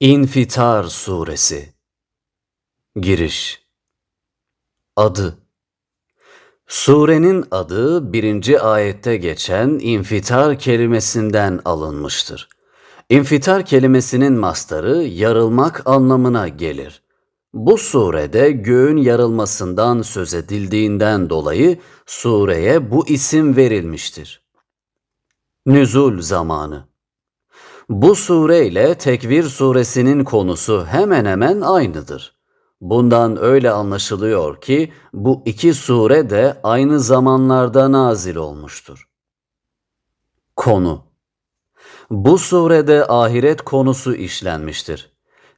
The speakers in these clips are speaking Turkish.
İnfitar Suresi Giriş Adı Surenin adı birinci ayette geçen infitar kelimesinden alınmıştır. İnfitar kelimesinin mastarı yarılmak anlamına gelir. Bu surede göğün yarılmasından söz edildiğinden dolayı sureye bu isim verilmiştir. Nüzul zamanı bu sure ile Tekvir suresinin konusu hemen hemen aynıdır. Bundan öyle anlaşılıyor ki bu iki sure de aynı zamanlarda nazil olmuştur. Konu Bu surede ahiret konusu işlenmiştir.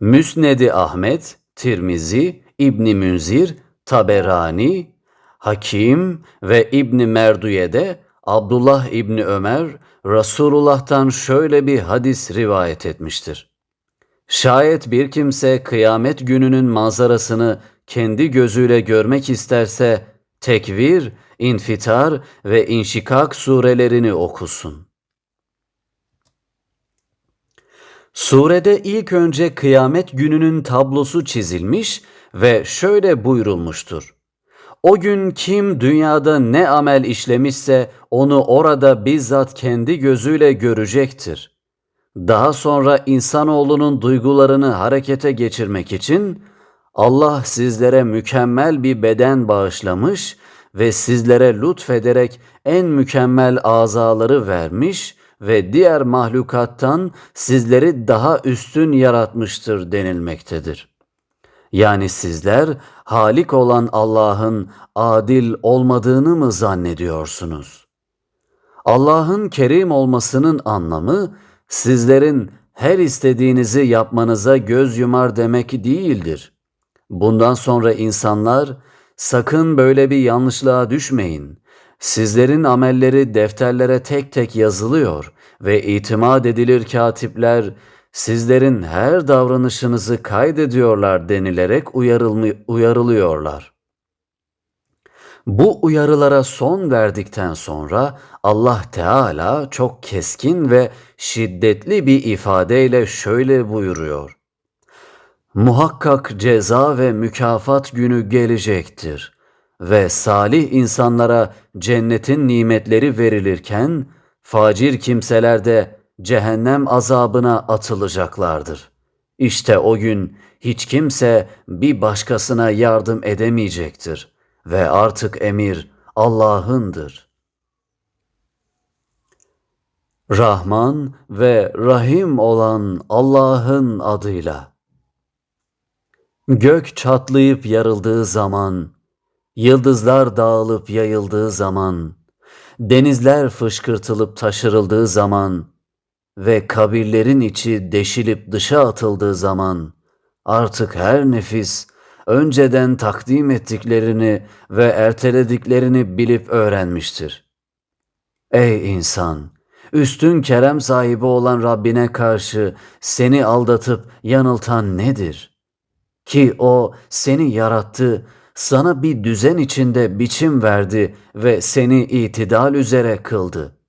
Müsnedi Ahmet, Tirmizi, İbni Münzir, Taberani, Hakim ve İbni Merduye'de Abdullah İbni Ömer Resulullah'tan şöyle bir hadis rivayet etmiştir. Şayet bir kimse kıyamet gününün manzarasını kendi gözüyle görmek isterse tekvir, infitar ve inşikak surelerini okusun. Surede ilk önce kıyamet gününün tablosu çizilmiş ve şöyle buyurulmuştur. O gün kim dünyada ne amel işlemişse onu orada bizzat kendi gözüyle görecektir. Daha sonra insanoğlunun duygularını harekete geçirmek için Allah sizlere mükemmel bir beden bağışlamış ve sizlere lütfederek en mükemmel azaları vermiş ve diğer mahlukattan sizleri daha üstün yaratmıştır denilmektedir.'' Yani sizler Halik olan Allah'ın adil olmadığını mı zannediyorsunuz? Allah'ın kerim olmasının anlamı sizlerin her istediğinizi yapmanıza göz yumar demek değildir. Bundan sonra insanlar sakın böyle bir yanlışlığa düşmeyin. Sizlerin amelleri defterlere tek tek yazılıyor ve itimat edilir katipler sizlerin her davranışınızı kaydediyorlar denilerek uyarılıyorlar. Bu uyarılara son verdikten sonra Allah Teala çok keskin ve şiddetli bir ifadeyle şöyle buyuruyor. Muhakkak ceza ve mükafat günü gelecektir ve salih insanlara cennetin nimetleri verilirken facir kimseler de cehennem azabına atılacaklardır. İşte o gün hiç kimse bir başkasına yardım edemeyecektir ve artık emir Allah'ındır. Rahman ve Rahim olan Allah'ın adıyla. Gök çatlayıp yarıldığı zaman, yıldızlar dağılıp yayıldığı zaman, denizler fışkırtılıp taşırıldığı zaman, ve kabirlerin içi deşilip dışa atıldığı zaman artık her nefis önceden takdim ettiklerini ve ertelediklerini bilip öğrenmiştir. Ey insan! Üstün kerem sahibi olan Rabbine karşı seni aldatıp yanıltan nedir? Ki o seni yarattı, sana bir düzen içinde biçim verdi ve seni itidal üzere kıldı.''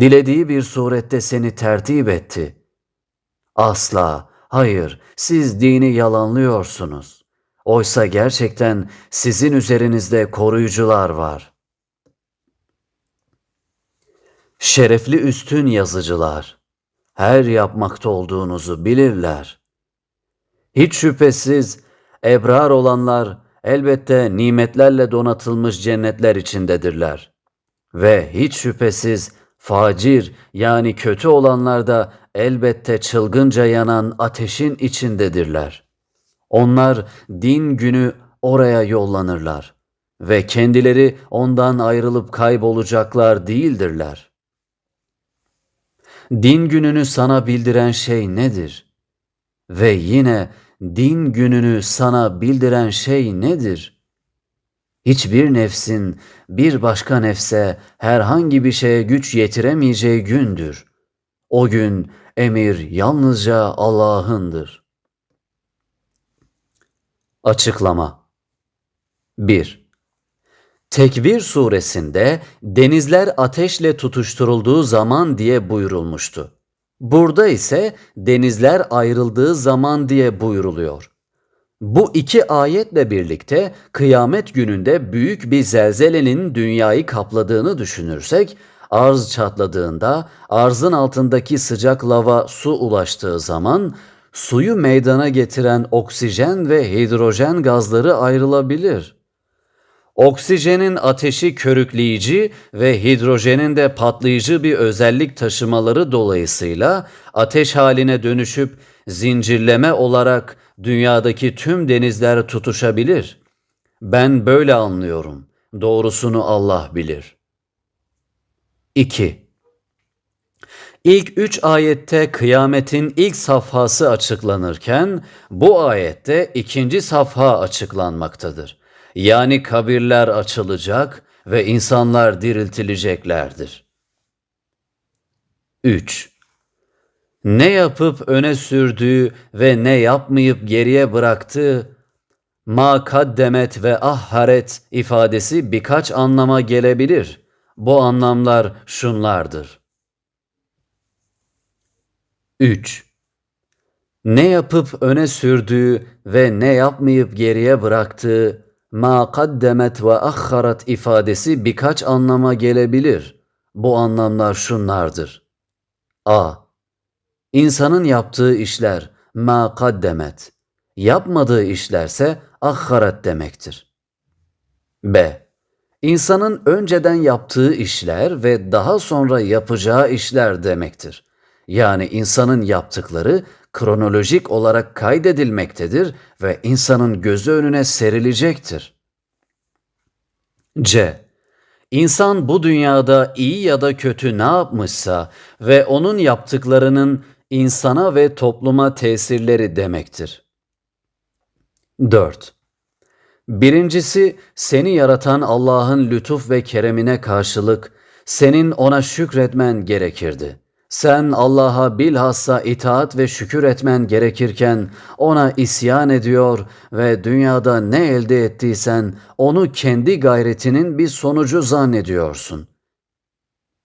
Dilediği bir surette seni tertip etti. Asla, hayır, siz dini yalanlıyorsunuz. Oysa gerçekten sizin üzerinizde koruyucular var. Şerefli üstün yazıcılar, her yapmakta olduğunuzu bilirler. Hiç şüphesiz ebrar olanlar elbette nimetlerle donatılmış cennetler içindedirler. Ve hiç şüphesiz Facir yani kötü olanlar da elbette çılgınca yanan ateşin içindedirler. Onlar din günü oraya yollanırlar ve kendileri ondan ayrılıp kaybolacaklar değildirler. Din gününü sana bildiren şey nedir? Ve yine din gününü sana bildiren şey nedir?'' Hiçbir nefsin bir başka nefse herhangi bir şeye güç yetiremeyeceği gündür. O gün emir yalnızca Allah'ındır. Açıklama 1. Tekvir suresinde denizler ateşle tutuşturulduğu zaman diye buyurulmuştu. Burada ise denizler ayrıldığı zaman diye buyuruluyor. Bu iki ayetle birlikte kıyamet gününde büyük bir zelzelenin dünyayı kapladığını düşünürsek, arz çatladığında arzın altındaki sıcak lava su ulaştığı zaman suyu meydana getiren oksijen ve hidrojen gazları ayrılabilir. Oksijenin ateşi körükleyici ve hidrojenin de patlayıcı bir özellik taşımaları dolayısıyla ateş haline dönüşüp zincirleme olarak dünyadaki tüm denizler tutuşabilir. Ben böyle anlıyorum. Doğrusunu Allah bilir. 2. İlk üç ayette kıyametin ilk safhası açıklanırken bu ayette ikinci safha açıklanmaktadır. Yani kabirler açılacak ve insanlar diriltileceklerdir. 3. Ne yapıp öne sürdüğü ve ne yapmayıp geriye bıraktığı ma kaddemet ve ahharet ifadesi birkaç anlama gelebilir. Bu anlamlar şunlardır. 3. Ne yapıp öne sürdüğü ve ne yapmayıp geriye bıraktığı ma kaddemet ve ahharat ifadesi birkaç anlama gelebilir. Bu anlamlar şunlardır. A. İnsanın yaptığı işler ma kaddemet, yapmadığı işlerse ahharat demektir. B. İnsanın önceden yaptığı işler ve daha sonra yapacağı işler demektir. Yani insanın yaptıkları kronolojik olarak kaydedilmektedir ve insanın gözü önüne serilecektir. C. İnsan bu dünyada iyi ya da kötü ne yapmışsa ve onun yaptıklarının insana ve topluma tesirleri demektir. 4. Birincisi seni yaratan Allah'ın lütuf ve keremine karşılık senin ona şükretmen gerekirdi. Sen Allah'a bilhassa itaat ve şükür etmen gerekirken ona isyan ediyor ve dünyada ne elde ettiysen onu kendi gayretinin bir sonucu zannediyorsun.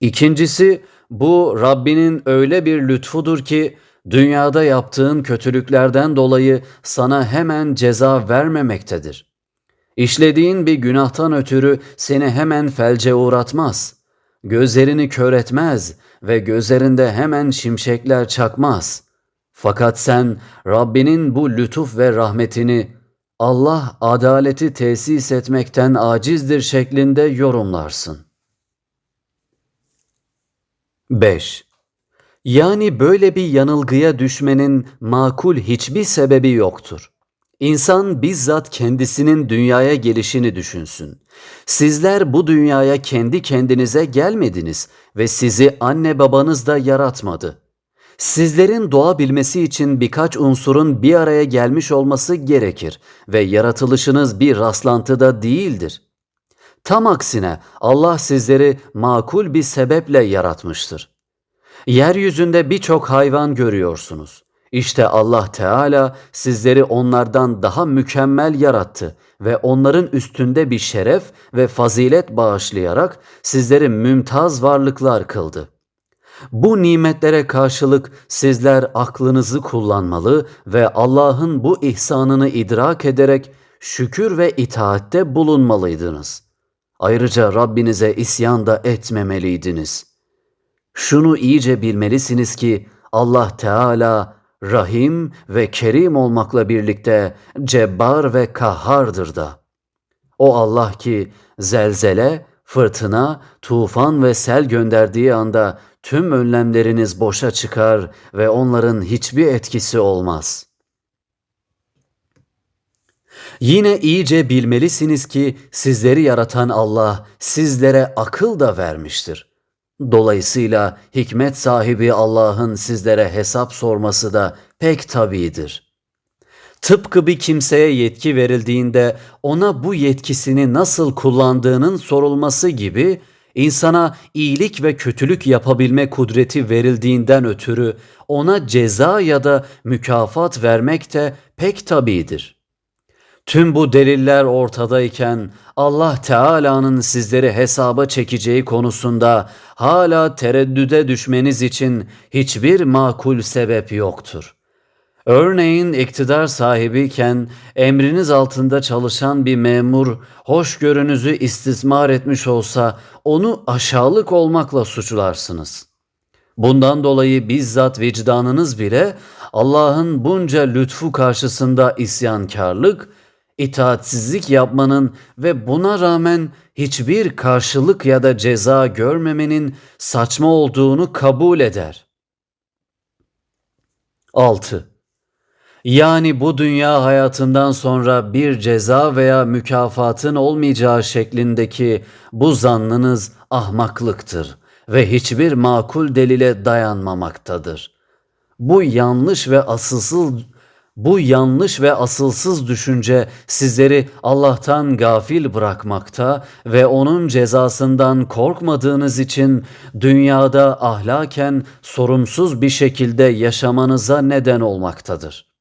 İkincisi bu Rabbinin öyle bir lütfudur ki dünyada yaptığın kötülüklerden dolayı sana hemen ceza vermemektedir. İşlediğin bir günahtan ötürü seni hemen felce uğratmaz. Gözlerini kör etmez ve gözlerinde hemen şimşekler çakmaz. Fakat sen Rabbinin bu lütuf ve rahmetini Allah adaleti tesis etmekten acizdir şeklinde yorumlarsın. 5. Yani böyle bir yanılgıya düşmenin makul hiçbir sebebi yoktur. İnsan bizzat kendisinin dünyaya gelişini düşünsün. Sizler bu dünyaya kendi kendinize gelmediniz ve sizi anne babanız da yaratmadı. Sizlerin doğabilmesi için birkaç unsurun bir araya gelmiş olması gerekir ve yaratılışınız bir rastlantıda değildir. Tam aksine Allah sizleri makul bir sebeple yaratmıştır. Yeryüzünde birçok hayvan görüyorsunuz. İşte Allah Teala sizleri onlardan daha mükemmel yarattı ve onların üstünde bir şeref ve fazilet bağışlayarak sizleri mümtaz varlıklar kıldı. Bu nimetlere karşılık sizler aklınızı kullanmalı ve Allah'ın bu ihsanını idrak ederek şükür ve itaatte bulunmalıydınız. Ayrıca Rabbinize isyan da etmemeliydiniz. Şunu iyice bilmelisiniz ki Allah Teala Rahim ve Kerim olmakla birlikte Cebbar ve Kahhardır da. O Allah ki zelzele, fırtına, tufan ve sel gönderdiği anda tüm önlemleriniz boşa çıkar ve onların hiçbir etkisi olmaz. Yine iyice bilmelisiniz ki sizleri yaratan Allah sizlere akıl da vermiştir. Dolayısıyla hikmet sahibi Allah'ın sizlere hesap sorması da pek tabidir. Tıpkı bir kimseye yetki verildiğinde ona bu yetkisini nasıl kullandığının sorulması gibi insana iyilik ve kötülük yapabilme kudreti verildiğinden ötürü ona ceza ya da mükafat vermek de pek tabidir. Tüm bu deliller ortadayken Allah Teala'nın sizleri hesaba çekeceği konusunda hala tereddüde düşmeniz için hiçbir makul sebep yoktur. Örneğin iktidar sahibiyken emriniz altında çalışan bir memur hoşgörünüzü istismar etmiş olsa onu aşağılık olmakla suçlarsınız. Bundan dolayı bizzat vicdanınız bile Allah'ın bunca lütfu karşısında isyankarlık, itaatsizlik yapmanın ve buna rağmen hiçbir karşılık ya da ceza görmemenin saçma olduğunu kabul eder. 6. Yani bu dünya hayatından sonra bir ceza veya mükafatın olmayacağı şeklindeki bu zannınız ahmaklıktır ve hiçbir makul delile dayanmamaktadır. Bu yanlış ve asılsız bu yanlış ve asılsız düşünce sizleri Allah'tan gafil bırakmakta ve onun cezasından korkmadığınız için dünyada ahlaken sorumsuz bir şekilde yaşamanıza neden olmaktadır.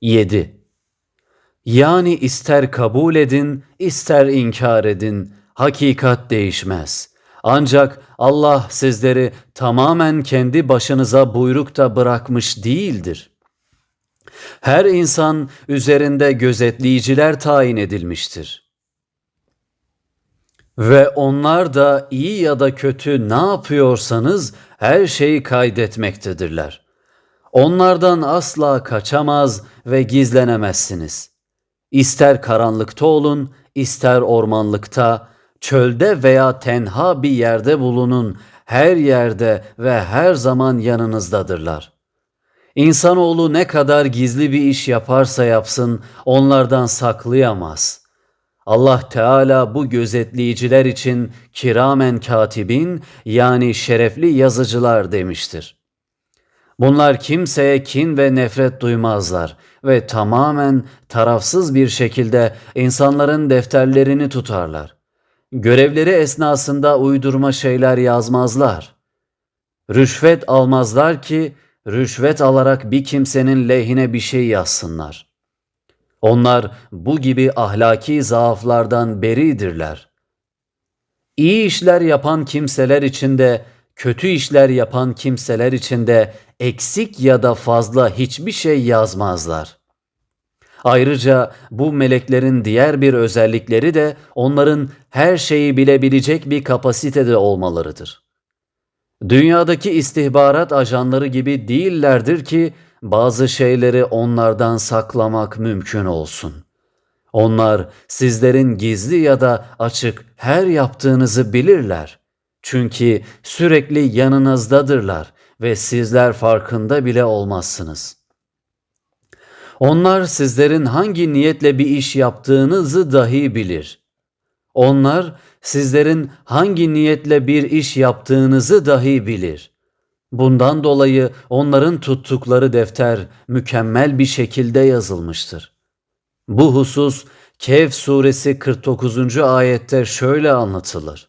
7. Yani ister kabul edin, ister inkar edin, hakikat değişmez. Ancak Allah sizleri tamamen kendi başınıza buyrukta bırakmış değildir. Her insan üzerinde gözetleyiciler tayin edilmiştir. Ve onlar da iyi ya da kötü ne yapıyorsanız her şeyi kaydetmektedirler. Onlardan asla kaçamaz ve gizlenemezsiniz. İster karanlıkta olun, ister ormanlıkta, çölde veya tenha bir yerde bulunun, her yerde ve her zaman yanınızdadırlar. İnsanoğlu ne kadar gizli bir iş yaparsa yapsın onlardan saklayamaz. Allah Teala bu gözetleyiciler için kiramen katibin yani şerefli yazıcılar demiştir. Bunlar kimseye kin ve nefret duymazlar ve tamamen tarafsız bir şekilde insanların defterlerini tutarlar. Görevleri esnasında uydurma şeyler yazmazlar. Rüşvet almazlar ki rüşvet alarak bir kimsenin lehine bir şey yazsınlar. Onlar bu gibi ahlaki zaaflardan beridirler. İyi işler yapan kimseler içinde, kötü işler yapan kimseler içinde eksik ya da fazla hiçbir şey yazmazlar. Ayrıca bu meleklerin diğer bir özellikleri de onların her şeyi bilebilecek bir kapasitede olmalarıdır. Dünyadaki istihbarat ajanları gibi değillerdir ki bazı şeyleri onlardan saklamak mümkün olsun. Onlar sizlerin gizli ya da açık her yaptığınızı bilirler. Çünkü sürekli yanınızdadırlar ve sizler farkında bile olmazsınız. Onlar sizlerin hangi niyetle bir iş yaptığınızı dahi bilir. Onlar sizlerin hangi niyetle bir iş yaptığınızı dahi bilir. Bundan dolayı onların tuttukları defter mükemmel bir şekilde yazılmıştır. Bu husus Kehf suresi 49. ayette şöyle anlatılır.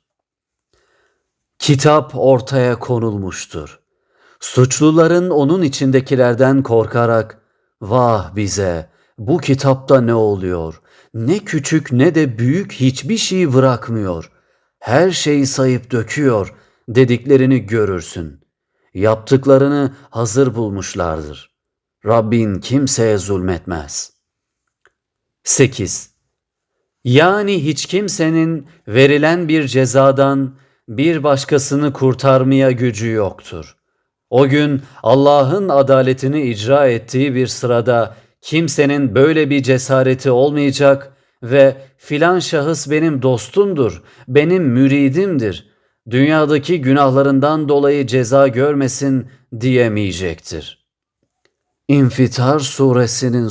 Kitap ortaya konulmuştur. Suçluların onun içindekilerden korkarak vah bize bu kitapta ne oluyor? Ne küçük ne de büyük hiçbir şey bırakmıyor. Her şeyi sayıp döküyor dediklerini görürsün. Yaptıklarını hazır bulmuşlardır. Rabbin kimseye zulmetmez. 8. Yani hiç kimsenin verilen bir cezadan bir başkasını kurtarmaya gücü yoktur. O gün Allah'ın adaletini icra ettiği bir sırada kimsenin böyle bir cesareti olmayacak ve filan şahıs benim dostumdur, benim müridimdir. Dünyadaki günahlarından dolayı ceza görmesin diyemeyecektir. İnfitar suresinin